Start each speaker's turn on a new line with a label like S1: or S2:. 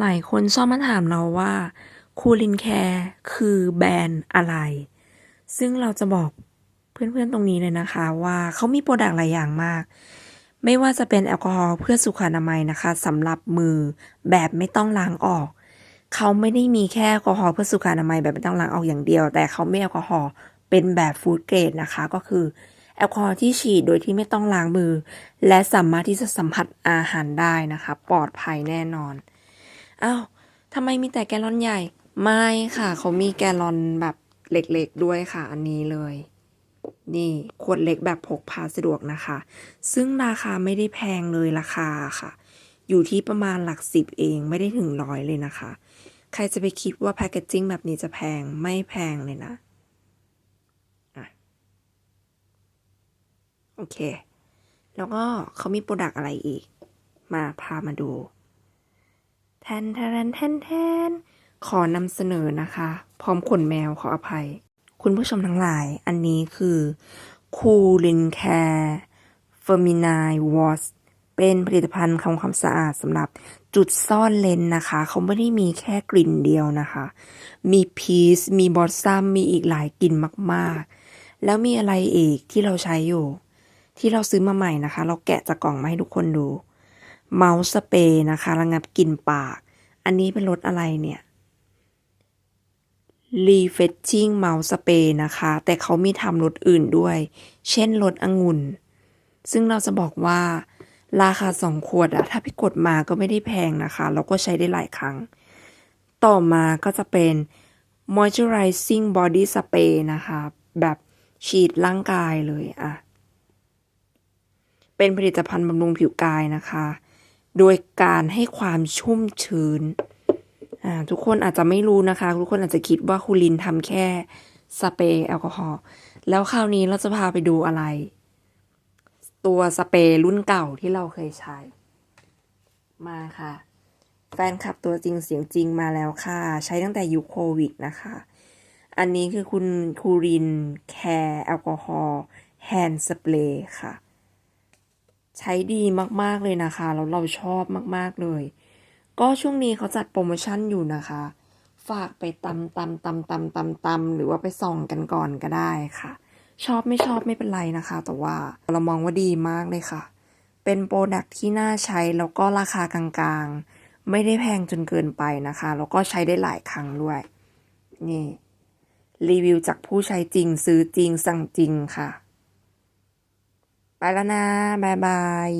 S1: หลายคนชอบมาถามเราว่าคูลินแคร์คือแบรนด์อะไร ซึ่งเราจะบอกเพื่อนๆตรงนี้เลยนะคะ ว่าเขามีโปรดักต์หลายอย่างมาก ไม่ว่าจะเป็นแอลกอฮอล์เพื่อสุขอนามัยนะคะสำหรับมือแบบไม่ต้องล้างออก เขาไม่ได้มีแค่แอลกอฮอล์เพื่อสุขอนามัยแบบไม่ต้องล้างออกอย่างเดียว แต่เขาไม่แอลกอฮอล์เป็นแบบฟู้ดเกรดนะคะ ก็คือแอลกอฮอล์ที่ฉีดโดยที่ไม่ต้องล้างมือ และสามารถที่จะสัมผัสอาหารได้นะคะ ปลอดภัยแน่นอน อ้าวทำไมมีแต่แกลลอนใหญ่ ไม่ค่ะ เขามีแกลลอนแบบเล็กๆด้วยค่ะ อันนี้เลย นี่ขวดเล็กแบบพกพาสะดวกนะคะ ซึ่งราคาไม่ได้แพงเลยราคาค่ะ อยู่ที่ประมาณหลักสิบเองไม่ได้ถึงร้อยเลยนะคะ ใครจะไปคิดว่าแพคเกจจิ้งแบบนี้จะแพงไม่แพงเลยนะอะโอเค แล้วก็เขามีโปรดักต์อะไรอีก มาพามาดู แทนแทนแทนแทนขอนำเสนอนะคะ พร้อมขนแมวขออภัย คุณผู้ชมทั้งหลาย อันนี้คือคูลินแคร์เฟอร์มินายวอสเป็นผลิตภัณฑ์ทำความสะอาดสำหรับจุดซ่อนเลนนะคะ เขาไม่ได้มีแค่กลิ่นเดียวนะคะ มีพีซมีบอสซัมมีอีกหลายกลิ่นมากๆ แล้วมีอะไรอีกที่เราใช้อยู่ ที่เราซื้อมาใหม่นะคะ เราแกะจากกล่องมาให้ทุกคนดู เมาส์สเปรย์นะคะระงับกลิ่นปาก อันนี้เป็นรสอะไรเนี่ย refreshing mouse spray นะคะ แต่เขามีทำรสอื่นด้วย เช่นรสองุ่น ซึ่งเราจะบอกว่าราคาสองขวดอะถ้าพี่กดมาก็ไม่ได้แพงนะคะแล้วก็ใช้ได้หลายครั้ง ต่อมาก็จะเป็น moisturizing body spray นะคะ แบบฉีดร่างกายเลยอะเป็นผลิตภัณฑ์บำรุงผิวกายนะคะ โดยการให้ความชุ่มชื้น ทุกคนอาจจะไม่รู้นะคะ ทุกคนอาจจะคิดว่าคูลินทำแค่สเปรย์แอลกอฮอล์แล้วคราวนี้เราจะพาไปดูอะไร ตัวสเปรย์รุ่นเก่าที่เราเคยใช้ มาค่ะ แฟนคลับตัวจริงเสียงจริงมาแล้วค่ะ ใช้ตั้งแต่ยุคโควิดนะคะ อันนี้คือคุณคูรินแคร์แอลกอฮอล์แฮนด์สเปรย์ค่ะ ใช้ดีมากๆเลยนะคะแล้วเราชอบมากๆเลย ก็ช่วงนี้เขาจัดโปรโมชั่นอยู่นะคะ ฝากไปตำตำตำตำตำตำหรือว่าไปส่องกันก่อนก็ได้ค่ะ ชอบไม่ชอบไม่เป็นไรนะคะ แต่ว่าเรามองว่าดีมากเลยค่ะ เป็นโปรดักที่น่าใช้แล้วก็ราคากลางๆ ไม่ได้แพงจนเกินไปนะคะ แล้วก็ใช้ได้หลายครั้งด้วย นี่รีวิวจากผู้ใช้จริงซื้อจริงสั่งจริงค่ะ ไปแล้วนะ บ๊ายบาย